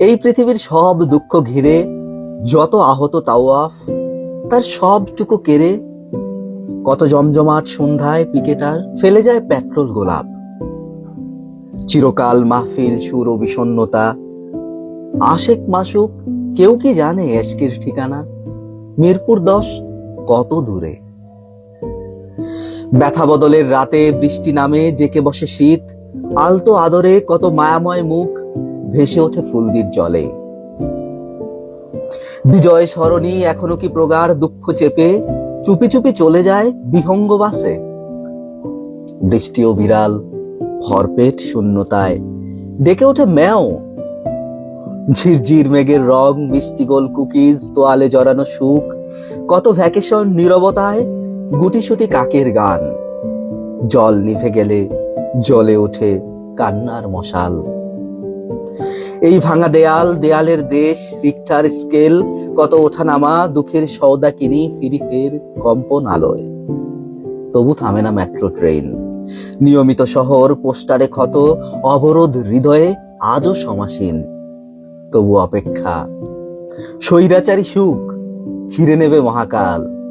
এই পৃথিবীর সব দুঃখ ঘিরে, যত আহত তাওয়াফ, তার সবটুকু কেড়ে, কত জমজমাট সন্ধ্যায় পিকেটার ফেলে যায় পেট্রোল গোলাপ। চিরকাল মাহফিল, সুর ও বিষণ্ণতা। আশেক মাসুক, কেউ কি জানে এশকির ঠিকানা? মিরপুর দশ কত দূরে? ব্যথা বদলের রাতে বৃষ্টি নামে জেকে বসে শীত, আলতো আদরে কত মায়াময় মুখ ভেসে ওঠে ফুলদির জলে। বিজয় সরণি এখনও কি প্রগাঢ় দুঃখ চেপে, চুপি চুপি চলে যায় বিহঙ্গ বাসে বৃষ্টিও বিড়াল, ভরপেট শূন্যতায়, ডেকে ওঠে ম্যাও। ঝিরঝির মেঘের রং, মিষ্টি গোল কুকিজ, তোয়ালে জড়ানো সুখ, কত ভ্যাকেশন নীরবতায়, গুটিসুটি কাকের গান। জল নিভে গেলে জ্বলে ওঠে কান্নার মশাল। এই ভাঙা দেয়াল, দেয়ালের দেশ রিক্টার স্কেল, কত ওঠানামা, দুঃখের সওদা কিনি ফিরি ফের কম্পন আলোয়। তবু থামে না মেট্রো ট্রেন। নিয়মিত শহর, পোস্টারে ক্ষত, অবরোধ হৃদয়ে আজও সমাসীন। তবু অপেক্ষা। স্বৈরাচারী সুখ, ছিঁড়ে নেবে মহাকাল।